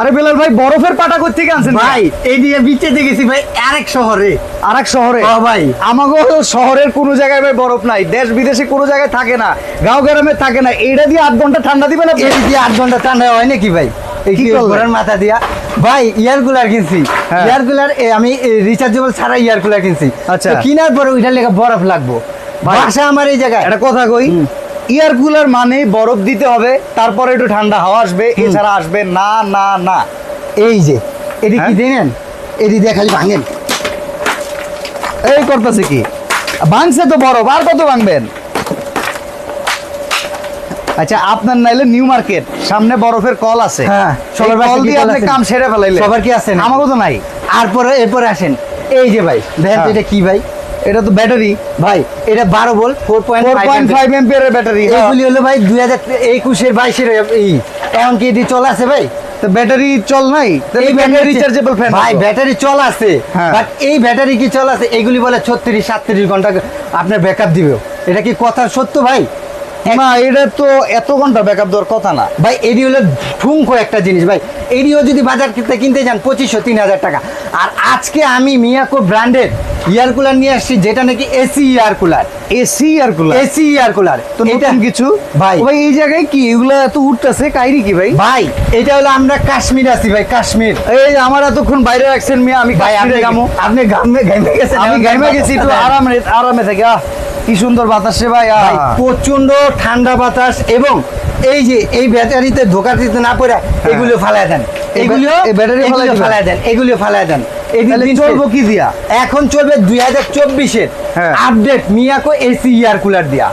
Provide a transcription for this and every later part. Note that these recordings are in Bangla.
আরে বেলাল ভাই বরফের পাটা করতে আনছেন ভাই এই দিয়ে বিচেতে গেছি ভাই আরেক শহরে আর এক শহরে ও ভাই। আমাগো শহরের কোনো জায়গায় ভাই বরফ নাই দেশ বিদেশে কোনো জায়গায় থাকে না গাঁও গ্রামে থাকে না এইটা দিয়ে আধ ঘণ্টা ঠান্ডা দিবেন আপনি? এই দিয়ে আট ঘণ্টা ঠান্ডা হয় নাকি ভাই এই কি? মাথা দিয়া ভাই ইয়ার কুলার কিনছি হ্যাঁ। ইয়ার কুলার আমি রিচার্জেবল ছাড়া ইয়ার কুলার কিনছি আচ্ছা। কেনার পরে ওইটার লেগে বরফ লাগবো ভাই। বাসা আমার এই জায়গায় একটা কথা কই ইয়ার কুলার মানে বরফ দিতে হবে তারপরে একটু ঠান্ডা হাওয়া আসবে এছাড়া আসবে না না না। এই যে এটি কি হ্যাঁ? জানেন? এটি দিয়ে খালি ভাঙেন। এই করতেছে কি? ভাঙছে তো বরফ আর কত ভাঙবেন? আচ্ছা আপনার নাইলে নিউ মার্কেট সামনে বরফের কল আছে। হ্যাঁ, সবার এই কল দিয়ে আপনি কাম সেরে ফেলাইলেন। সবার কি আছে আমারও তো নাই। আর পরে এরপরে আসেন। এই যে ভাই দেখেন হ্যাঁ। এটা কি ভাই? এটা তো ব্যাটারি। ভাই এটা বারো বল four point four point five এম্পিয়ারের battery এইগুলি হলো ভাই দুই হাজার একুশের বাইশের এই এখন কি এটি চলে আছে ভাই? তো ব্যাটারি চল নাই এই ব্যাটারি রিচার্জেবল ফ্যান ভাই ব্যাটারি চল আছে হ্যাঁ। বাট এই ব্যাটারি কি চল আছে? এগুলি বলে ছত্রিশ সাতত্রিশ ঘণ্টা আপনার ব্যাকআপ দিবে। এটা কি কথা সত্য ভাই? না এটা তো এত ঘণ্টা ব্যাকআপ দেওয়ার কথা না। ভাই এডি হলো ঠুঙ্কো একটা জিনিস ভাই। এডিও যদি বাজার কিনতে কিনতে যান পঁচিশশো তিন হাজার টাকা। আর আজকে আমি মিয়াকো ব্র্যান্ডের ইয়ার কুলার নিয়ে আসছি যেটা নাকি এসি ইয়ার কুলার। এসি আর কুলার? AC air cooler. তো নতুন কিছু? ভাই। ভাই এই জায়গায় কি? এগুলো এত উঠতেছে কাহিনী কি ভাই? ভাই। এটা হলো আমরা কাশ্মীর আছি ভাই কাশ্মীর। এই আমার এতক্ষণ বাইরে রাখছেন মিয়া আমি কাশ্মীরে গামো আপনি গামে গামে গেছেন আমি গাইমে গেছি একটু আরামে আরামে থেকে আহ কি সুন্দর বাতাস রে ভাই প্রচণ্ড ঠান্ডা বাতাস এবং এই যে এই ব্যাটারিতে ধোকা দিতে না পড়ে এগুলো ফালায় দেন। হ্যাঁ। এগুলো ব্যাটারি- এই ব্যাটারি ফালায় দেন এগুলো ফালায় দিন। চলবো কি দিয়া? এখন চলবে দুই হাজার চব্বিশের হ্যাঁ। Update Miyako AC air cooler দিয়া।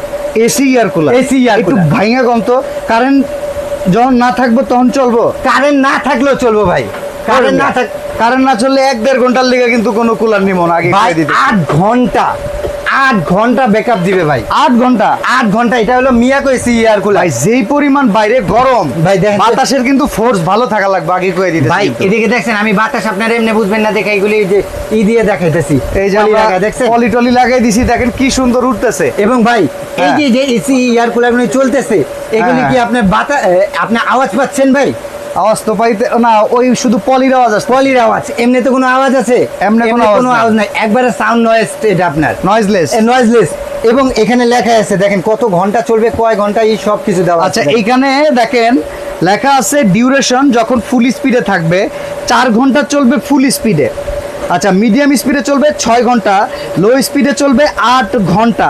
AC air cooler. AC air একটু ভাইয়া কম তো। কারেন্ট যখন না থাকব তখন চলবো। কারেন্ট না থাকলেও চলবো ভাই। কারেন্ট না থাক কারেন্ট না চললে এক দেড় ঘণ্টার লেগে কিন্তু কোনো কুলার নিব না আগে আট ঘণ্টা। আট ঘণ্টা ব্যাকআপ দিবে ভাই। আট ঘণ্টা? আট ঘণ্টা এটা হলো মিয়াকো এসি ইয়ার কুলার ভাই যেই পরিমাণ বাইরে গরম ভাই দেখেন বাতাসের কিন্তু ফোর্স ভালো থাকা লাগবে আগে কয়ে দিতে ভাই এদিকে দেখছেন আমি বাতাস আপনার এমনি বুঝবেন না দেখে এগুলি যে ই দিয়ে দেখাইতেছি। এই যে দেখছেন? পলি টলি লাগাই দিছি দেখেন কি সুন্দর উঠতেছে। এবং ভাই এই হ্যাঁ। যে যে এসি এয়ার কুলারগুলো চলতেছে এগুলি হ্যাঁ। কি আপনার বাতা এ, আপনি আওয়াজ পাচ্ছেন ভাই? আওয়াজ তো পাইতে না ওই শুধু পলির আওয়াজ আসছে পলির আওয়াজ এমনি তো কোনো আওয়াজ আছে? এমনি কোনো আওয়াজ নাই। আওয়াজ নাই। একবারে সাউন্ড নয়েজ এটা আপনার নয়েজলেস নয়েজলেস এবং এখানে লেখা আছে দেখেন কত ঘণ্টা চলবে কয় ঘণ্টা এই সব কিছু দেওয়া আচ্ছা আছে। এইখানে দেখেন লেখা আছে ডিউরেশন যখন ফুল স্পিডে থাকবে চার ঘণ্টা চলবে ফুল স্পিডে আচ্ছা মিডিয়াম স্পিডে চলবে ছয় ঘণ্টা লো স্পিডে চলবে আট ঘণ্টা।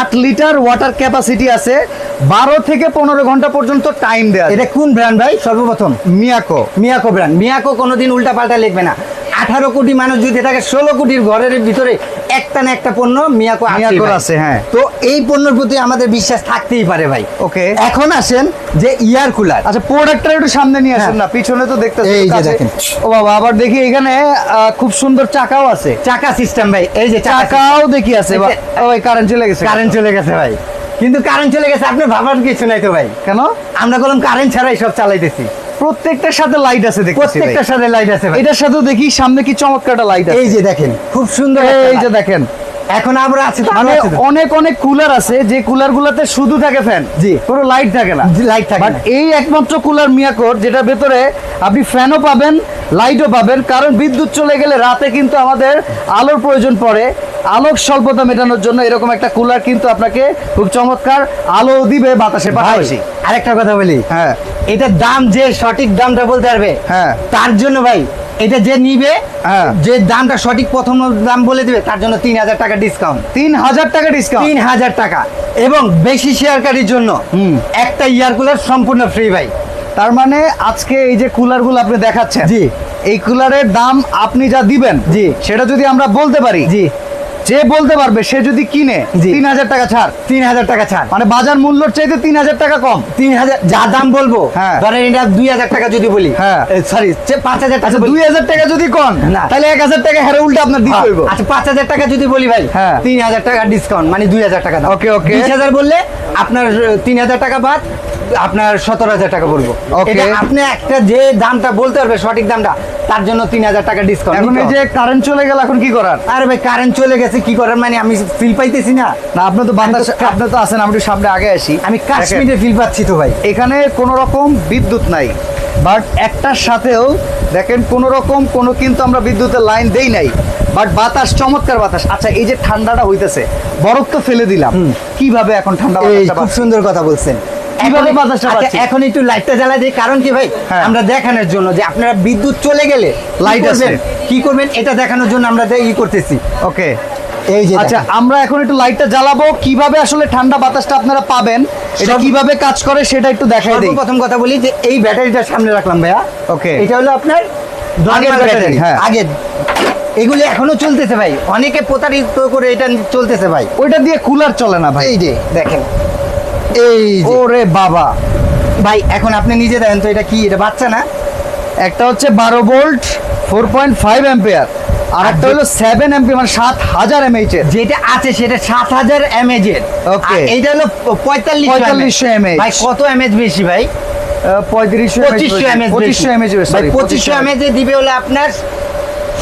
আট লিটার ওয়াটার ক্যাপাসিটি আছে। বারো থেকে পনেরো ঘণ্টা পর্যন্ত টাইম দেওয়া এটা কোন ব্র্যান্ড ভাই? সর্বপ্রথম। মিয়াকো মিয়াকো ব্র্যান্ড মিয়াকো কোনোদিন উল্টা পাল্টা লিখবে না। আঠারো কোটি মানুষ যদি থাকে ষোলো কোটির ঘরের ভিতরে একটা না একটা পণ্য মিয়াকো মিয়াকোর আছে, হ্যাঁ। তো এই পণ্যের প্রতি আমাদের বিশ্বাস থাকতেই পারে ভাই। ওকে। এখন আসেন যে ইয়ার কুলার। আচ্ছা প্রোডাক্টটা একটু সামনে নিয়ে আসেন হ্যাঁ। না পিছনে তো দেখতে এই যে দেখেন। ও বাবা আবার দেখি এখানে খুব সুন্দর চাকাও আছে। চাকা সিস্টেম ভাই এই যে চাকাও দেখি আছে ওই কারেন্ট চলে গেছে। কারেন্ট চলে গেছে ভাই। কিন্তু কারেন্ট চলে গেছে আপনি ভাবার কিছু নাই তো ভাই। কেন? আমরা বললাম কারেন্ট ছাড়াই সব চালাইতেছি। প্রত্যেকটার সাথে লাইট আছে ভাই। প্রত্যেকটার সাথে লাইট আছে এটার সাথেও দেখি সামনে কি চমৎকার একটা লাইট আছে এই যে দেখেন খুব সুন্দর এই যে দেখেন এখন আমরা আছি মানে। অনেক অনেক কুলার আছে যে কুলার গুলাতে শুধু থাকে ফ্যান জি। কোনো লাইট থাকে না light থাকে বাট না। এই একমাত্র কুলার মিয়াকোর যেটা ভেতরে আপনি ফ্যানও পাবেন লাইটও পাবেন কারণ বিদ্যুৎ চলে গেলে রাতে কিন্তু আমাদের আলোর প্রয়োজন পড়ে আলোক স্বল্পতা মেটানোর জন্য এরকম একটা কুলার কিন্তু আপনাকে খুব চমৎকার আলো দিবে বাতাসে পাশাপাশি আরেকটা কথা বলি হ্যাঁ এটার দাম যে সঠিক দামটা বলতে পারবে হ্যাঁ। তার জন্য ভাই এটা যে নিবে হ্যাঁ। যে দামটা সঠিক প্রথম দাম বলে দিবে তার জন্য তিন হাজার টাকা ডিসকাউন্ট তিন হাজার টাকা ডিসকাউন্ট তিন হাজার টাকা এবং বেশি শেয়ারকারীর জন্য হুম। একটা ইয়ার কুলার সম্পূর্ণ ফ্রি ভাই তার মানে আজকে এই যে কুলারগুলো আপনি দেখাচ্ছেন জি। এই কুলারের দাম আপনি যা দিবেন জি। সেটা যদি আমরা বলতে পারি জি যে বলতে পারবে সে যদি কিনে তিন হাজার টাকা ছাড়। তিন হাজার টাকা ছাড়। মানে বাজার মূল্যর চাইতে তিন হাজার টাকা কম। তিন হাজার যা দাম বলব হ্যাঁ। ধরেন এটা দুই হাজার টাকা যদি বলি হ্যাঁ। সরি পাঁচ হাজার টাকা আচ্ছা দুই হাজার টাকা যদি কন না। তাহলে এক হাজার টাকা হেরে উল্টে আপনার দিতে হইব। আচ্ছা পাঁচ হাজার টাকা যদি বলি ভাই হ্যাঁ। তিন হাজার টাকা ডিসকাউন্ট মানে দুই হাজার টাকা Okay, okay. বিশ হাজার বললে আপনার তিন হাজার টাকা বাদ আপনার সতেরো হাজার টাকা পড়ব আপনি একটা যে দামটা বলতে পারবে সঠিক দামটা তার জন্য তিন হাজার টাকা ডিসকাউন্ট এখন এই যে কারেন্ট চলে গেল এখন কি করার? আরে ভাই কারেন্ট চলে গেছে কি করার? মানে আমি ফিল পাইতেছি না। না আপনি তো বাতাস তো- আপনি তো আছেন আমি একটু সামনে আগে আসি। আমি কাশ্মীরে ফিল পাচ্ছি তো ভাই। এখানে কোন রকম বিদ্যুৎ নাই। বাট একটার সাথেও দেখেন কোনো রকম কোনো কিন্তু আমরা বিদ্যুতের লাইন দেই নাই। বাট বাতাস চমৎকার বাতাস। আচ্ছা এই যে ঠান্ডাটা হইতেছে বরফ তো ফেলে দিলাম। কীভাবে এখন ঠান্ডা খুব সুন্দর কথা বলছেন। কীভাবে বাতাসটা আচ্ছা, পাচ্ছি? এখন একটু লাইটটা জ্বালা দিই। কারণ কি ভাই? হ্যাঁ। আমরা দেখানোর জন্য যে আপনারা বিদ্যুৎ চলে গেলে লাইট আছে। কি করবেন? এটা দেখানোর জন্য আমরা ই করতেছি। ওকে এই যে আচ্ছা। আমরা এখন একটু লাইটটা জ্বালাবো। কীভাবে আসলে ঠান্ডা বাতাসটা আপনারা পাবেন এটা কীভাবে কাজ করে সেটা একটু দেখাই দিই। সর্বপ্রথম কথা বলি যে এই ব্যাটারিটা সামনে রাখলাম ভাইয়া। Okay. এটা হলো আপনার আগের আগের ব্যাটারি, হ্যাঁ। আগে এগুলো এখনও চলতেছে ভাই। অনেকে প্রতারিত করে এটা চলতেছে ভাই। ওইটা দিয়ে কুলার চলে না ভাই। এই যে দেখেন। এই ওরে বাবা। ভাই এখন আপনি নিজে দেখেন তো এটা কি? এটা বাচ্চা না? একটা হচ্ছে বারো volt four point five ampere আর একটা হলো এমপি মানে সাত হাজার এমএইচ এর। যেটা আছে সেটা সাত হাজার এমএজ এর। এইটা হলো পঁয়তাল্লিশ 4500 mAh ভাই কত এমএজ বেশি ভাই? পঁয়ত্রিশশো পঁচিশশো এমএজ পঁচিশশো এমএইচ ভাই পঁচিশশো এমএজ এ দিবে হলে আপনার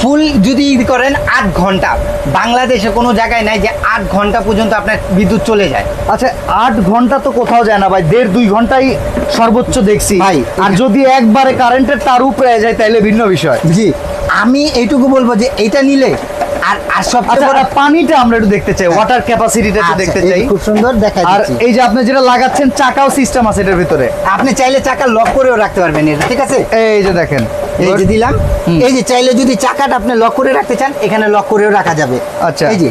ফুল যদি করেন আট ঘণ্টা। বাংলাদেশে কোনো জায়গায় নাই যে আট ঘণ্টা পর্যন্ত আপনার বিদ্যুৎ চলে যায়। আচ্ছা আট ঘণ্টা তো কোথাও যায় না ভাই দেড় দুই ঘন্টাই সর্বোচ্চ দেখছি। ভাই, আর যদি একবারে কারেন্টের তার উপরে যায় তাহলে ভিন্ন বিষয়। জি। আমি এইটুকু বলব যে এটা নিলে আর আর সবচেয়ে আচ্ছা বড় পানিটা আমরা একটু দেখতে চাই ওয়াটার ক্যাপাসিটিটা একটু আচ্ছা, দেখতে চাই। খুব সুন্দর দেখা আর এই যে আপনি যেটা লাগাচ্ছেন চাকাও সিস্টেম আছে এটার ভিতরে। আপনি চাইলে চাকা লক করেও রাখতে পারবেন এটা ঠিক আছে? এই যে দেখেন এই যে দিলাম। এই যে চাইলে যদি চাকাটা আপনি লক করে রাখতে চান এখানে লক করেও রাখা যাবে। আচ্ছা। এই যে।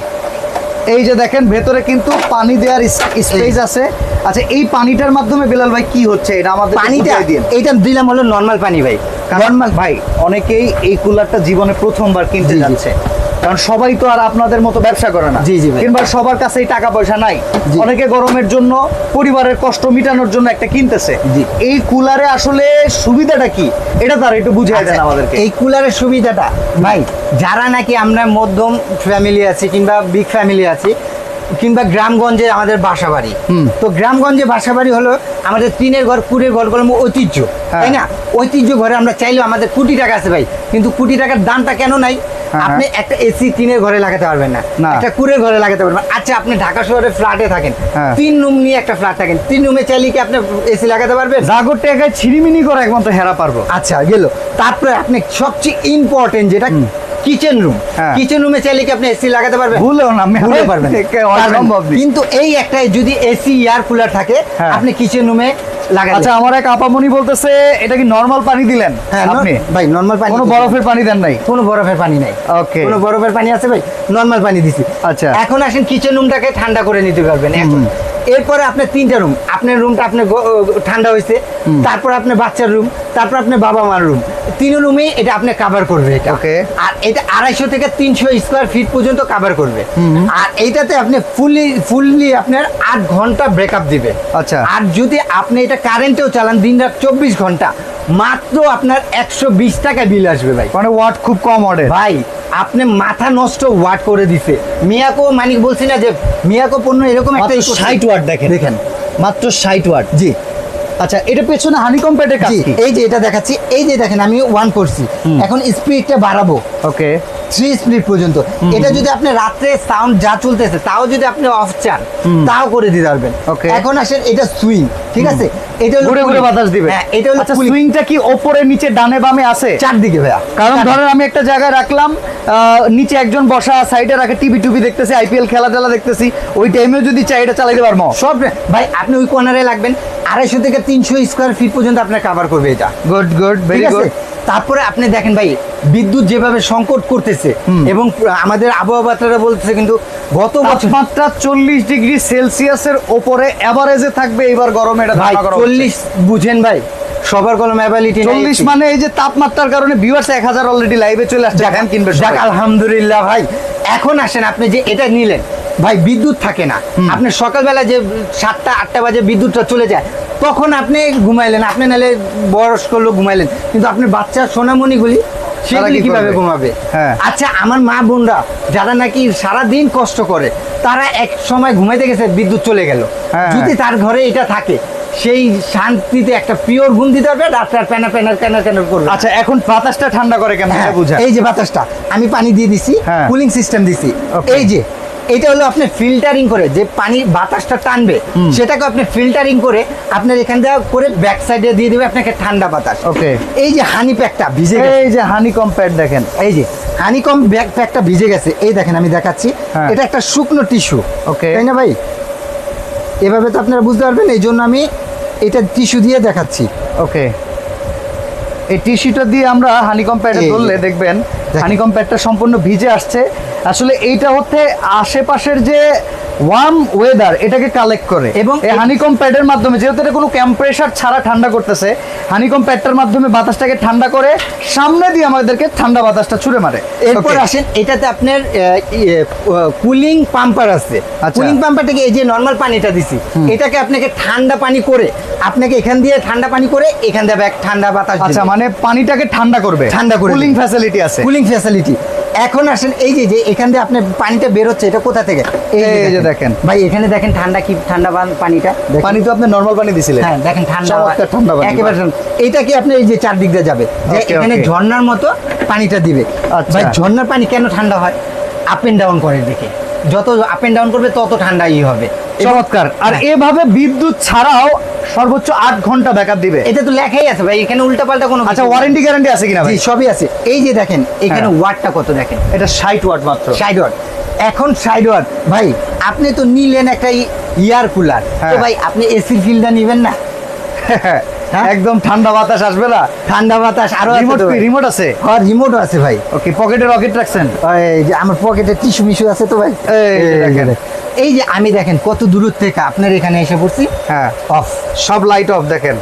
এই যে দেখেন ভেতরে কিন্তু পানি দেওয়ার স্পেস আছে। আচ্ছা এই পানিটার মাধ্যমে বিলাল ভাই কি হচ্ছে? এটা আমাদের পানিটা দিন। এইটা দিলাম হলো নর্মাল পানি ভাই। নর্মাল ভাই অনেকেই এই কুলারটা জীবনে প্রথমবার কিনতে। যাচ্ছে। কারণ সবাই তো আর আপনাদের মতো ব্যবসা করে না। জি, জি ভাই। কিংবা সবার কাছেই টাকা পয়সা নাই অনেকে গরমের জন্য পরিবারের কষ্ট মিটানোর জন্য একটা কিনতেছে। এই কুলারে আসলে সুবিধাটা কি? এটা তার একটু বুঝিয়ে দেন আচ্ছা, আমাদেরকে। এই কুলারের সুবিধাটা ভাই যারা নাকি আমরা মধ্যম ফ্যামিলি আছি কিংবা বিগ ফ্যামিলি আছি কিংবা গ্রামগঞ্জে আমাদের বাসা বাড়ি তো গ্রামগঞ্জে বাসা বাড়ি হলো আমাদের টিনের ঘর কুড়ের ঘরগুলো ঐতিহ্য হ্যাঁ। তাই না? ঐতিহ্য ঘরে আমরা চাইলেও আমাদের কোটি টাকা আছে ভাই কিন্তু কোটি টাকার দামটা কেন নাই? হ্যাঁ, আপনি একটা এসি টিনের ঘরে লাগাতে পারবেন না। একটা কুড়ের ঘরে লাগাতে পারবেন। আচ্ছা আপনি ঢাকা শহরে ফ্ল্যাটে থাকেন হ্যাঁ। তিন রুম নিয়ে একটা ফ্ল্যাট থাকেন তিন রুমে চাইলে কি আপনি এসি লাগাতে পারবেন? জাগর টাকায় ছিড়িমিনি করে একমাত্র হেরা পারব। আচ্ছা গেল। তারপরে আপনি সবচেয়ে ইম্পর্টেন্ট যেটা কিচেন রুম। কিচেন রুমে চাইলে কি আপনি এসি লাগাতে পারবেন? ভুলেও না ভুলে পারবেন কিন্তু এই একটা যদি এসি এয়ার কুলার থাকে হ্যাঁ। আপনি কিচেন রুমে আচ্ছা আমার এক আপামনি বলতেছে এটা কি নর্মাল পানি দিলেন হ্যাঁ আপনি? ভাই নর্মাল পানি কোনো বরফের পানি দেন নাই? কোনো বরফের পানি নাই। Okay. কোনো বরফের পানি আছে ভাই? নর্মাল পানি দিছি। আচ্ছা। এখন আসেন কিচেন রুমটাকে ঠান্ডা করে নিতে পারবেন এখন এরপরে আপনার তিনটা রুম আপনার রুমটা আপনার ঠান্ডা হয়েছে। তারপর আপনার বাচ্চার রুম তারপর আপনার বাবা মার রুম তিন রুমে এটা আপনি কাভার করবে এটা। Okay. আর এটা আড়াইশো থেকে তিনশো স্কোয়ার ফিট পর্যন্ত কাভার করবে। আর এইটাতে আপনি ফুললি ফুললি আপনার আট ঘণ্টা ব্রেকআপ দিবে। আচ্ছা। আর যদি আপনি এটা কারেন্টেও চালান দিন রাত চব্বিশ ঘণ্টা মাত্র আপনার একশো বিশ টাকা বিল আসবে ভাই। মানে ওয়াট খুব কম অর্ডার ভাই আপনি মাথা নষ্ট ওয়াট করে দিছে। মিয়াকো মানিক বলছি না যে মিয়াকো পণ্য এরকম একটা ষাট ওয়াট দেখেন। দেখেন। মাত্র ষাট ওয়াট জি। আচ্ছা এটা পেছনে হানিকম প্যাডের কাজ। এই যে এটা দেখাচ্ছি এই যে দেখেন আমি ওয়ান করছি। এখন স্পিডটা বাড়াবো। ওকে। থ্রি স্পিড পর্যন্ত। এটা যদি আপনি রাত্রে সাউন্ড যা চলতেছে তাও যদি আপনি অফ চান তাও করে দিতে পারবেন. এখন আসেন এটা সুইং ঠিক আছে? এটা ঘুরে ঘুরে বাতাস দিবে। হ্যাঁ এটা হলো আচ্ছা সুইংটা কি ওপরে নিচে ডানে বামে আছে? চারদিকে ভাইয়া কারণ। ধরেন আমি একটা জায়গায় রাখলাম আহ, নিচে একজন বসা সাইডে রাখে টিভি টুবি দেখতেছি আইপিএল খেলা টেলা দেখতেছি ওই টাইমেও যদি চাই এটা চালাইতে পারব। সব ভাই আপনি ওই কর্নারে লাগবেন আড়াইশো থেকে তিনশো স্কোয়ার ফিট পর্যন্ত আপনার কাভার করবে এটা। গুড গুড ভেরি গুড তারপরে আপনি দেখেন ভাই বিদ্যুৎ যেভাবে সংকট করতেছে এবং আমাদের আবহাওয়াতারা বলতেছে কিন্তু গত তাপমাত্রা চল্লিশ ডিগ্রি সেলসিয়াসের ওপরে এভারেজে থাকবে এবার গরমে এটা ভাই চল্লিশ বুঝেন ভাই সবার কলম অ্যাবিলিটি চল্লিশ মানে এই যে তাপমাত্রার কারণে ভিউয়ার্স এক হাজার অলরেডি লাইভে চলে আসছে ফ্যান কিনবে আলহামদুলিল্লাহ ভাই এখন আসেন আপনি যে এটা নিলেন ভাই বিদ্যুৎ থাকে না। আপনি সকালবেলা যে সাতটা আটটা বাজে বিদ্যুৎটা চলে যায় তখন আপনি ঘুমাইলেন আপনি নাহলে বয়স্ক লোক ঘুমাইলেন। কিন্তু আপনার বাচ্চা সোনামণিগুলি সেগুলি কীভাবে ঘুমাবে? হ্যাঁ। আচ্ছা আমার মা বোনরা যারা নাকি সারা দিন কষ্ট করে তারা এক সময় ঘুমাইতে গেছে বিদ্যুৎ চলে গেল। হ্যাঁ। যদি তার ঘরে এটা থাকে সেই শান্তিতে একটা পিওর ঘুম দিতে পারবে রাত্রে আর প্যানা প্যানার প্যানার প্যানার করবে। আচ্ছা এখন বাতাসটা ঠান্ডা করে কেন? হ্যাঁ, বুঝা এই যে বাতাসটা আমি পানি দিয়ে দিছি হ্যাঁ। কুলিং সিস্টেম দিছি. এই যে এটা হলো আপনি ফিল্টারিং করে যে পানি বাতাসটা টানবে সেটাকে আপনি ফিল্টারিং করে আপনার এখান থেকে করে ব্যাক সাইডে দিয়ে দেবে আপনাকে ঠান্ডা বাতাস। Okay. এই যে হানি প্যাকটা ভিজে গেছে। এই যে হানি কম্প্যাক্ট দেখেন। এই যে হানিকম ব্যাগ প্যাকটা ভিজে গেছে। এই দেখেন আমি দেখাচ্ছি। হ্যাঁ। এটা একটা শুকনো টিস্যু ওকে। তাই না ভাই? এভাবে তো আপনারা বুঝতে পারবেন এই জন্য আমি এটা টিস্যু দিয়ে দেখাচ্ছি। ওকে। এই টিস্যুটা দিয়ে আমরা হানি কম্প্যাক্টে এই ধরলে দেখবেন। হানি কম্প্যাক্টটা সম্পূর্ণ ভিজে আসছে। আসলে এইটা হচ্ছে আশেপাশের যে ওয়ার্ম ওয়েদার এটাকে কালেক্ট করে। এবং এই হানিকম প্যাডের মাধ্যমে যেহেতু এটা কোনো কম্প্রেসার ছাড়া ঠান্ডা করতেছে হানিকম প্যাডটার মাধ্যমে বাতাসটাকে ঠান্ডা করে সামনে দিয়ে আমাদেরকে ঠান্ডা বাতাসটা ছুড়ে মারে। এরপর আসেন এটাতে আপনার কুলিং পাম্পার আছে। আচ্ছা। কুলিং পাম্পার থেকে এই যে নর্মাল পানিটা দিছি এটাকে আপনাকে ঠান্ডা পানি করে আপনাকে এখান দিয়ে ঠান্ডা পানি করে এখান দিয়ে ঠান্ডা বাতাস আচ্ছা মানে পানিটাকে ঠান্ডা করবে। ঠান্ডা করে কুলিং ফ্যাসিলিটি আছে। কুলিং ফ্যাসিলিটি এখন আসেন এই যে এখান দিয়ে আপনার পানিটা বেরোচ্ছে এটা কোথা থেকে? এই যে দেখেন। ভাই এখানে দেখেন ঠান্ডা কি ঠান্ডা পান- পানিটা? পানি তো আপনি নর্মাল পানি দিছিলেন। হ্যাঁ দেখেন ঠান্ডা ঠান্ডা পানি। একেবারে ঠান্ডা। এইটা কি আপনি এই যে চারদিক দিয়ে যাবে? যে এখানে ঝর্ণার মতো পানিটা দিবে। আচ্ছা। ভাই ঝর্ণার পানি কেন ঠান্ডা হয়? আপ এন্ড ডাউন করে দিকে যত আপ এন্ড ডাউন করবে তত ঠান্ডাই হবে। চমৎকার। আর হ্যাঁ। এভাবে বিদ্যুৎ ছাড়াও সর্বোচ্চ আট ঘণ্টা ব্যাকআপ দিবে। এটা তো লেখাই আছে ভাই এখানে উল্টা পাল্টা কোনো আচ্ছা ওয়ারেন্টি গ্যারান্টি আছে কিনা ভাই? জি সবই আছে। এই যে দেখেন এখানে হ্যাঁ। ওয়াটটা কত দেখেন? এটা ষাট ওয়াট মাত্র। সাইড ওয়াট এখন সাইড ওয়াট ভাই আপনি তো নিলেন একটা ইয়ার কুলার তো হ্যাঁ। ভাই আপনি এসির ফিল্ডটা নেবেন না? হ্যাঁ? একদম ঠান্ডা বাতাস আসবে না? ঠান্ডা বাতাস আরও রিমোট রিমোট আছে? হ্যাঁ রিমোটও আছে ভাই। ওকে পকেটে রকেট রাখছেন? এই যে আমার পকেটে টিস্যু মিশু আছে তো ভাই। এই যে দেখেন। এই যে আমি দেখেন কত দূর থেকে আপনার এখানে এসে পড়ছি। হ্যাঁ। অফ সব লাইট অফ দেখেন।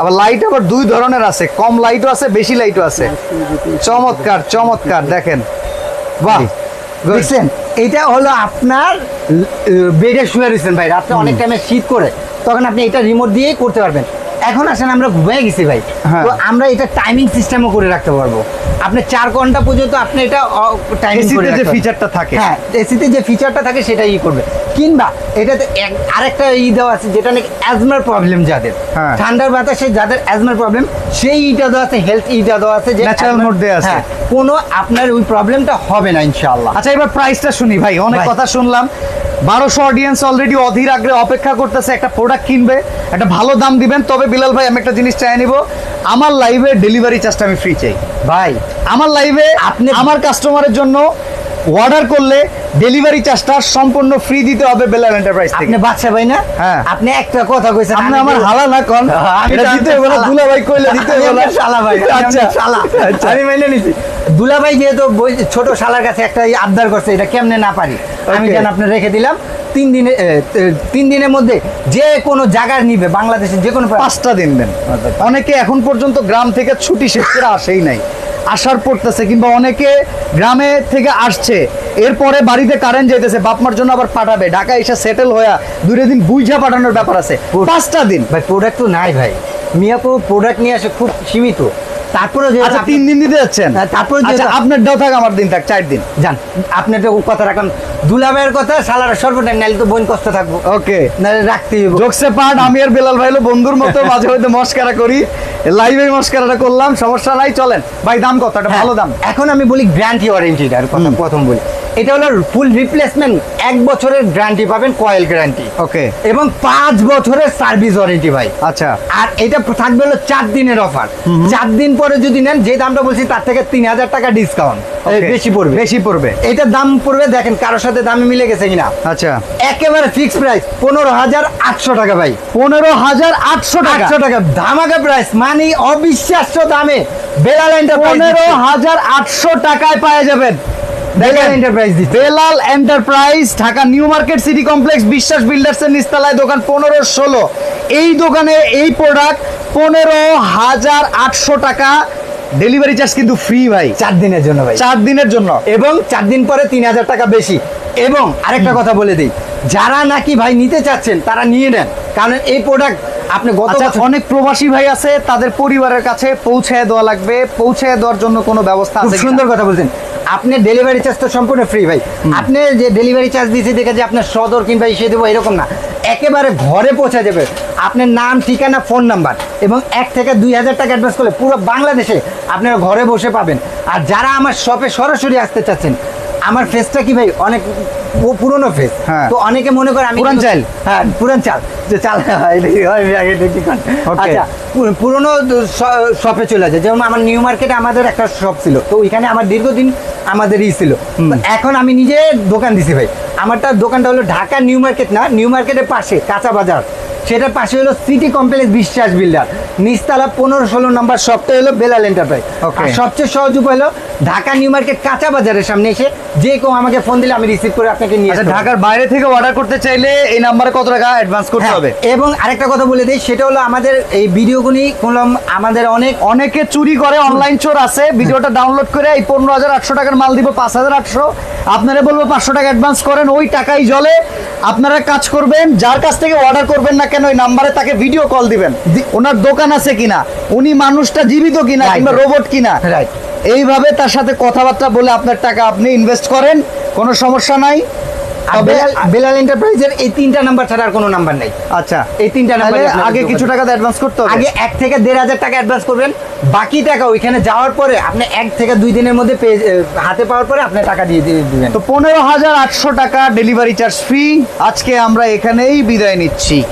আবার লাইট আবার দুই ধরনের আছে। কম লাইটও আছে বেশি লাইটও আছে। চমৎকার চমৎকার দেখেন। বাহ. দেখছেন? এটা হলো আপনার বেডে শুয়ে রয়েছেন ভাই। রাত্রে অনেক টাইমে শীত করে। তখন আপনি এটা রিমোট দিয়েই করতে পারবেন। এখন আসেন আমরা ঘুমিয়ে গেছি ভাই। হ্যাঁ। তো আমরা এটা টাইমিং সিস্টেমও করে রাখতে পারব। আপনি চার ঘণ্টা পর্যন্ত আপনি এটা টাইমিং করে যে ফিচারটা থাকে। হ্যাঁ এসিতে যে ফিচারটা থাকে সেটা ই করবে। কিংবা এটাতে আরেকটা ই দেওয়া আছে যেটা নাকি অ্যাজমার প্রবলেম যাদের। হ্যাঁ। ঠান্ডার বাতাসে যাদের অ্যাজমার প্রবলেম সেই ইটা দেওয়া আছে হেলথ ইটা দেওয়া আছে যে asthma- mode আছে। হ্যাঁ, কোনো আপনার ওই প্রবলেমটা হবে না ইনশাআল্লাহ। আচ্ছা এবার প্রাইসটা শুনি ভাই। অনেক কথা শুনলাম। বারোশো অডিয়েন্স অলরেডি অধীর আগ্রহে অপেক্ষা করতেছে একটা প্রোডাক্ট কিনবে একটা ভালো দাম দিবেন তবে বিলাল ভাই আমি একটা জিনিস চাই নিব। আমার লাইভে ডেলিভারি চার্জটা আমি ফ্রি চাই। ভাই আমার লাইভে আপনি আপনি- আমার কাস্টমারের জন্য অর্ডার করলে ডেলিভারি চার্জটা সম্পূর্ণ ফ্রি দিতে হবে বেলাল এন্টারপ্রাইজ থেকে। আপনি বাচ্চা ভাই না? হ্যাঁ। আপনি একটা কথা কইছেন আপনি আমার হালা না কন? আমি এটা দিতে হবে না দুলা ভাই কইলে দিতে আমি হবে না। শালা ভাই আচ্ছা। শালা। আচ্ছা। আমি মেনে নিছি। দুলাভাই যেহেতু বই- ছোট শালার কাছে একটা আবদার করছে এটা কেমনে না পারি? আমি. যেন আপনি রেখে দিলাম। তিন দিনে তিন দিনের মধ্যে যে কোনো জায়গার নিবে বাংলাদেশে যে কোনো পাঁচটা দিন দেন। অনেকে এখন পর্যন্ত গ্রাম থেকে ছুটি শেষ করে আসেই নাই। আসার পড়তেছে কিংবা অনেকে গ্রামে থেকে আসছে এরপরে বাড়িতে কারেন্ট যেতেছে বাপমার জন্য আবার পাঠাবে। ঢাকা এসে সেটেল হয়ে দুই দিন বুঝা পাঠানোর ব্যাপার আছে। পাঁচটা দিন। ভাই প্রোডাক্ট তো নাই ভাই। মিয়াপুর প্রোডাক্ট নিয়ে আসে খুব সীমিত। তারপরে যে আচ্ছা তিন দিন দিতে যাচ্ছেন? হ্যাঁ, তারপরে আচ্ছা থাক আমার দিন থাক চার দিন। যান। আপনি তো কথা রাখুন। দুলাভাইয়ের কথা শালারা সর্বটাই নাইলে তো বোন কষ্ট থাকব। ওকে। নাহলে রাখতেই হইবো। জোকসে পার্ট আমি আর বেলাল ভাইলো বন্ধুর মতো মাঝে মধ্যে মস্কারা করি। লাইভে মস্কারাটা করলাম সমস্যা নাই চলেন। ভাই দাম কত? একটা হ্যাঁ, ভালো দাম। এখন আমি বলি গ্যারান্টি ওয়ারেন্টিটার কথা প্রথম বলি। এটা হলো ফুল রিপ্লেসমেন্ট এক বছরের গ্যারান্টি পাবেন কয়েল গ্যারান্টি ওকে এবং পাঁচ বছরের সার্ভিস ওয়ারেন্টি ভাই। আচ্ছা। আর এটা থাকবে হলো চার দিনের অফার চার দিন পরে যদি নেন যে দামটা বলছি তার থেকে তিন হাজার টাকা ডিসকাউন্ট. বেশি পড়বে। বেশি পড়বে। এটার দাম পড়বে দেখেন কারোর সাথে দামে মিলে গেছে কিনা। আচ্ছা। একেবারে ফিক্স প্রাইস পনেরো হাজার আটশো টাকা ভাই। পনেরো হাজার আটশো টাকা। আটশো টাকা। ধামাকা প্রাইস মানে অবিশ্বাস্য দামে। বেলাল এন্টারপ্রাইজ পনেরো হাজার আটশো টাকায় পাওয়া যাবেন। বেলাল এন্টারপ্রাইজ দিচ্ছে। Belal enterprise Dhaka new market city complex Biswas builders এর নিস্তালায় দোকান পনেরো ষোলো। এই দোকানে এই প্রোডাক্ট পনেরো হাজার আটশো টাকা। ডেলিভারি চার্জ কিন্তু ফ্রি ভাই। চার দিনের জন্য ভাই। চার দিনের জন্য। এবং চার দিন পরে তিন হাজার টাকা বেশি। এবং আরেকটা কথা বলে দিই যারা নাকি ভাই নিতে চাচ্ছেন তারা নিয়ে নেন। কারণ এই প্রোডাক্ট আপনি গত আচ্ছা অনেক প্রবাসী ভাই আছে তাদের পরিবারের কাছে পৌঁছে দেওয়া লাগবে। পৌঁছে দেওয়ার জন্য কোনো ব্যবস্থা আছে সুন্দর কথা বলছেন। আপনি ডেলিভারি চার্জ তো সম্পূর্ণ ফ্রি ভাই। আপনি যে ডেলিভারি চার্জ দিয়েছি দেখে যে আপনার সদর কিংবা ইসে দেবো এরকম না। একেবারে ঘরে পৌঁছে যাবে। আপনার নাম ঠিকানা ফোন নাম্বার এবং এক থেকে দুই হাজার টাকা অ্যাডভান্স করলে পুরো বাংলাদেশে আপনারা ঘরে বসে পাবেন। আর যারা আমার শপে সরাসরি আসতে চাচ্ছেন আমার ফেসটা কি ভাই? অনেক ও পুরনো ফেস হ্যাঁ। তো অনেকে মনে করে আমি পুরান চাল? হ্যাঁ পুরান চাল। যে চাল দেখি, আগে দেখি কোন। Okay. আচ্ছা পুরনো শপে চলে যায় যেমন আমার নিউ মার্কেটে আমাদের একটা শপ ছিল। তো ওইখানে আমার দীর্ঘদিন আমাদেরই ছিল। এখন আমি নিজে দোকান দিছি ভাই। আমারটা দোকানটা হলো ঢাকা নিউ মার্কেট না নিউ মার্কেটের পাশে কাঁচা বাজার। সেটার পাশে হলো সিটি কমপ্লেক্স বিশ্বাস বিল্ডার নিচতলা পনেরো ষোলো নম্বর শপটা হলো বেলাল এন্টারপ্রাইজ. সবচেয়ে সহজ উপায় হলো ঢাকা নিউ মার্কেট কাঁচা বাজারের সামনে এসে যে কেউ আমাকে ফোন দিলে আমি রিসিভ করে আপনাকে নিয়ে আচ্ছা ঢাকার বাইরে থেকে অর্ডার করতে চাইলে এই নাম্বারে কত টাকা অ্যাডভান্স করতে হ্যাঁ, হবে? এবং আরেকটা কথা বলে দিই সেটা হলো আমাদের এই ভিডিওগুলি করলাম আমাদের অনেক অনেকে চুরি করে অনলাইন চোর আছে। ভিডিওটা ডাউনলোড করে এই পনেরো হাজার আটশো টাকার মাল দিব পাঁচ হাজার আটশো। আপনারা বলব পাঁচশো টাকা অ্যাডভান্স করেন ওই টাকাই জলে। আপনারা কাজ করবেন যার কাছ থেকে অর্ডার করবেন না কেন ওই নাম্বারে তাকে ভিডিও কল দিবেন। ওনার দোকান আছে কিনা? উনি মানুষটা জীবিত কিনা কিংবা রোবট কিনা? Right. এইভাবে তার সাথে কথাবার্তা বলে আপনার টাকা আপনি ইনভেস্ট করেন কোনো সমস্যা নাই। বেলাল- এন্টারপ্রাইজের এই তিনটা নাম্বার ছাড়া আর কোনো নাম্বার নেই। আচ্ছা। এই তিনটা নাম্বার আগে কিছু টাকা অ্যাডভান্স করতে হবে। আগে এক থেকে দেড় হাজার টাকা অ্যাডভান্স করবেন। বাকি টাকা ওইখানে যাওয়ার পরে আপনি এক থেকে দুই দিনের মধ্যে হাতে পাওয়ার পরে আপনি টাকা দিয়ে দিয়ে দিবেন। তো পনেরো হাজার আটশো টাকা ডেলিভারি চার্জ ফ্রি আজকে আমরা এখানেই বিদায় নিচ্ছি।